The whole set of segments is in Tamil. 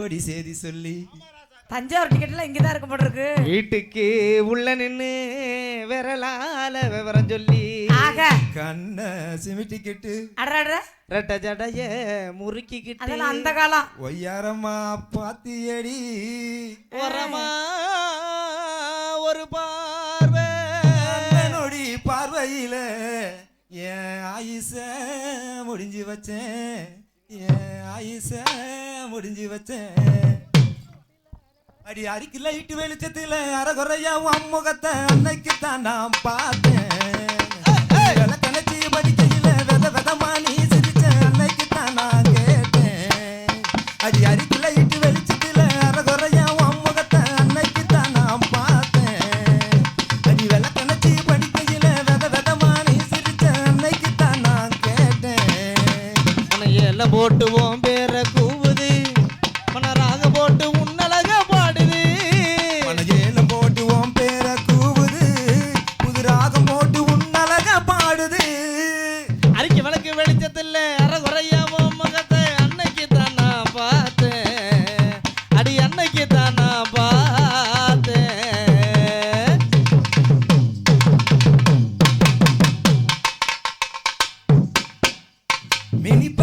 ஓடி செய்தி சொல்லி. தஞ்சாவூர் டிக்கெட்லாம் இங்கே தான் இருக்க போட்டிருக்கு வீட்டுக்கு உள்ள நின்னு விரலால விவரம் சொல்லி. ஆக. கண்ண சிமிட்டிக்கிட்டு அடற ரெட்ட ஜடைய முறுக்கிக்கிட்டு அதெல்லாம் அந்த காலம். ஒய்யாரம்மா பாத்தியடி. உரமா ஒரு பார்வை. நொடி பார்வையில என் ஆயுச முடிஞ்சு வச்சேன். என் ஆயுச முடிஞ்சு வச்சேன். அடி அடிக்கு லைட்டு வெளிச்சத்துல அறகுறையா உன் முகத்தை அன்னைக்கு தான் நான் பார்த்தேன் விளக்கணச்சி படிக்கையில வித விதமா நீ சிரிச்ச அன்னைக்கு தான் நான் கேட்டேன். அடி அடிக்கு லைட்டு வெளிச்சத்துல அறகுறையா உன் முகத்தை அன்னைக்கு தான் நான் பார்த்தேன். அடி விளக்கணச்சி படிக்கையில வித விதமா நீ சிரிச்ச அன்னைக்கு தான் நான் கேட்டேன். உன எல்லாம் போட்டு உன் பேர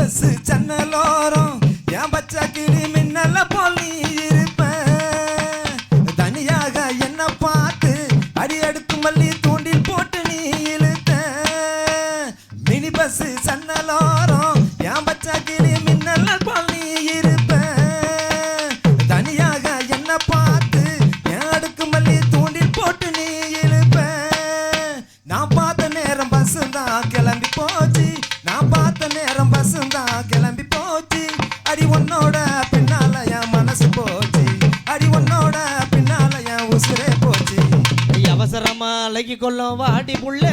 பஸ் ஜன்னலோரம். என் பச்சை கிளி மின்னல போல் நீ இருப்ப. தனியாக என்ன பார்த்து அடி அடுத்து மல்லி தூண்டில் போட்டு நீ இழுத்த. Mini bus ஜன்னலோரம். என் பச்சை நேரம் பசுந்தா கிளம்பி போச்சு. அடி உன்னோட பின்னால என் மனசு போச்சு. அடி உன்னோட பின்னால என் உசுரே போச்சு. அவசரமா அழகி கொள்ளும் வாடி புள்ள.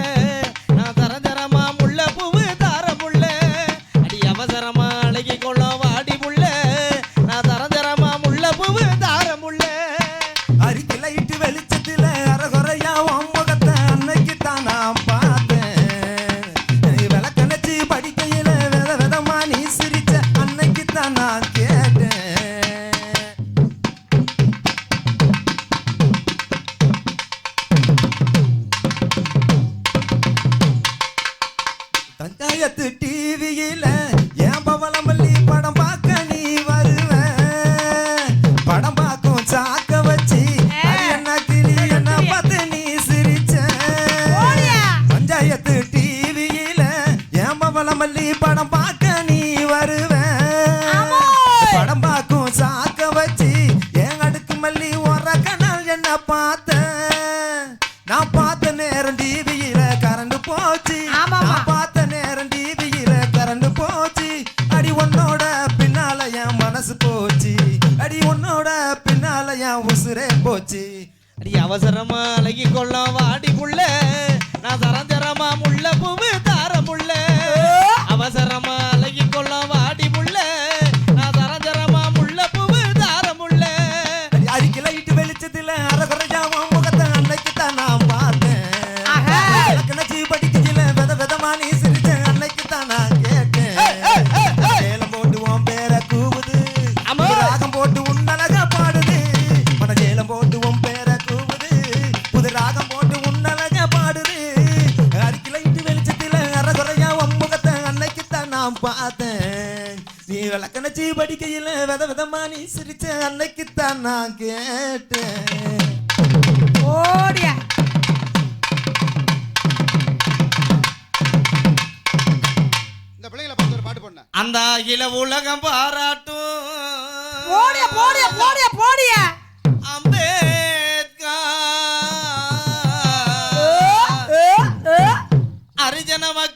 நான் தர தரமா முள்ள பூவு தார முள்ள அடி அவசரமா அழகி கொள்ளும் வாடி தஞ்சாயத்து டிவியில என் பவளமல்லி படம் பார்க்க நீ வருவ? படம் பார்க்கும் சாக்க வச்சு என்ன கிளி என்ன பார்த்து நீ சிரிச்ச? பஞ்சாயத்து டிவியில என் பவளமல்லி படம் பார்க்க நீ வருவ? படம் பார்க்கும் சாக்க வச்சு என் அடுக்கு மல்லி ஒரு கனல் என்ன பார்த்த? அடி அவசரமா அழகி கொள்ளும் வாடி புள்ள நான் தரம் தரமா முள்ள பூவு தார முள்ள அவசரமா பார்த்தேன். நீ விளக்கணச்சி படிக்கையில வித விதமா நீ சிரிச்ச அன்னைக்கு தான் நான் கேட்டேன். ஓடியா இந்த பார்த்து ஒரு பாட்டு போடணும் அந்த அகில உலகம் பாராட்டும். போடியா போடியா போடியா போடியா